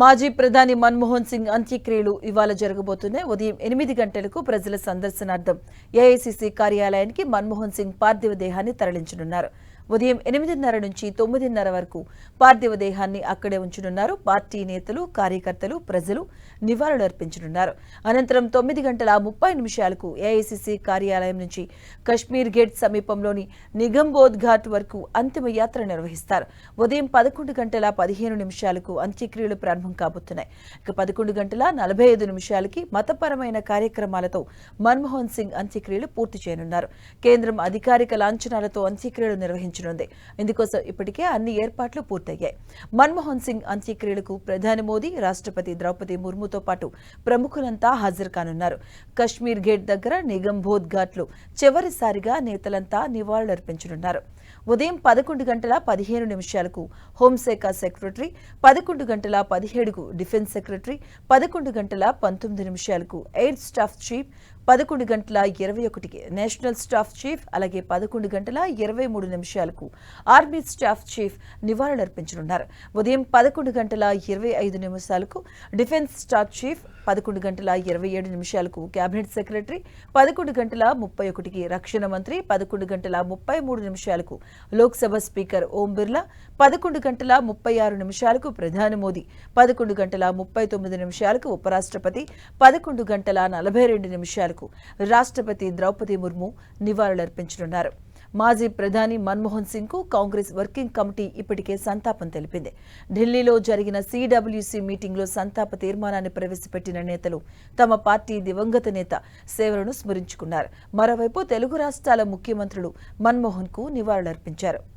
మాజీ ప్రధాని మన్మోహన్ సింగ్ అంత్యక్రియలు ఇవాళ జరగబోతున్నాయి. ఉదయం ఎనిమిది గంటలకు ప్రజల సందర్శనార్థం ఏఐసిసి కార్యాలయానికి మన్మోహన్ సింగ్ పార్థివ దేహాన్ని తరలించనున్నారు. ఉదయం ఎనిమిదిన్నర నుంచి తొమ్మిదిన్నర వరకు పార్థివ దేహాన్ని అక్కడే ఉంచనున్నారు. పార్టీ నేతలు కార్యకర్తలు ప్రజలు నివాళులర్పించనున్నారు. అనంతరం తొమ్మిది గంటల ముప్పై నిమిషాలకు ఏఐసిసి కార్యాలయం నుంచి కశ్మీర్ గేట్ సమీపంలోని నిగంబోధ్ ఘాట్ వరకు అంతిమ యాత్ర నిర్వహిస్తారు. ఉదయం పదకొండు గంటల పదిహేను నిమిషాలకు అంత్యక్రియలు ప్రారంభం కాబోతున్నాయి. ఇక పదకొండు గంటల నలభై ఐదు నిమిషాలకి మతపరమైన కార్యక్రమాలతో మన్మోహన్ సింగ్ అంత్యక్రియలు పూర్తి చేయనున్నారు. కేంద్రం అధికారిక లాంఛనాలతో అంత్యక్రియలు నిర్వహించారు నిర్వహించనుంది ఇందుకోసం ఇప్పటికే అన్ని ఏర్పాట్లు పూర్తయ్యాయి. మన్మోహన్ సింగ్ అంత్యక్రియలకు ప్రధాని మోదీ రాష్ట్రపతి ద్రౌపది ముర్ముతో పాటు ప్రముఖులంతా హాజరు కానున్నారు. కశ్మీర్ గేట్ దగ్గర నిగంబోధ్ ఘాట్లు చివరిసారిగా నేతలంతా నివాళులర్పించనున్నారు. ఉదయం పదకొండు గంటల పదిహేను నిమిషాలకు హోంశాఖ సెక్రటరీ పదకొండు గంటల పదిహేడుకు డిఫెన్స్ సెక్రటరీ పదకొండు గంటల పంతొమ్మిది నిమిషాలకు ఎయిర్ స్టాఫ్ చీఫ్ పదకొండు గంటల ఇరవై ఒకటికి నేషనల్ స్టాఫ్ చీఫ్ అలాగే పదకొండు గంటల ఇరవై మూడు నిమిషాలకు ఆర్మీ స్టాఫ్ చీఫ్ నివాళులర్పించనున్నారు. ఉదయం పదకొండు గంటల ఇరవై ఐదు నిమిషాలకు డిఫెన్స్ స్టాఫ్ చీఫ్ పదకొండు గంటల ఇరవై ఏడు నిమిషాలకు కేబినెట్ సెక్రటరీ పదకొండు గంటల ముప్పై ఒకటికి రక్షణ మంత్రి పదకొండు గంటల ముప్పై మూడు నిమిషాలకు లోక్సభ స్పీకర్ ఓం బిర్లా పదకొండు గంటల ముప్పై ఆరు నిమిషాలకు ప్రధాని మోదీ పదకొండు గంటల ముప్పై తొమ్మిది నిమిషాలకు ఉపరాష్ట్రపతి పదకొండు గంటల నలభై రెండు నిమిషాలకు రాష్ట్రపతి ద్రౌపది ముర్ము నివాళులర్పించనున్నారు. మాజీ ప్రధాని మన్మోహన్ సింగ్కు కాంగ్రెస్ వర్కింగ్ కమిటీ ఇప్పటికే సంతాపం తెలిపింది. ఢిల్లీలో జరిగిన సిడబ్ల్యూసీ మీటింగ్లో సంతాప తీర్మానాన్ని ప్రవేశపెట్టిన నేతలు తమ పార్టీ దివంగత నేత సేవలను స్మరించుకున్నారు. మరోవైపు తెలుగు రాష్ట్రాల ముఖ్యమంత్రులు మన్మోహన్కు నివాళులర్పించారు.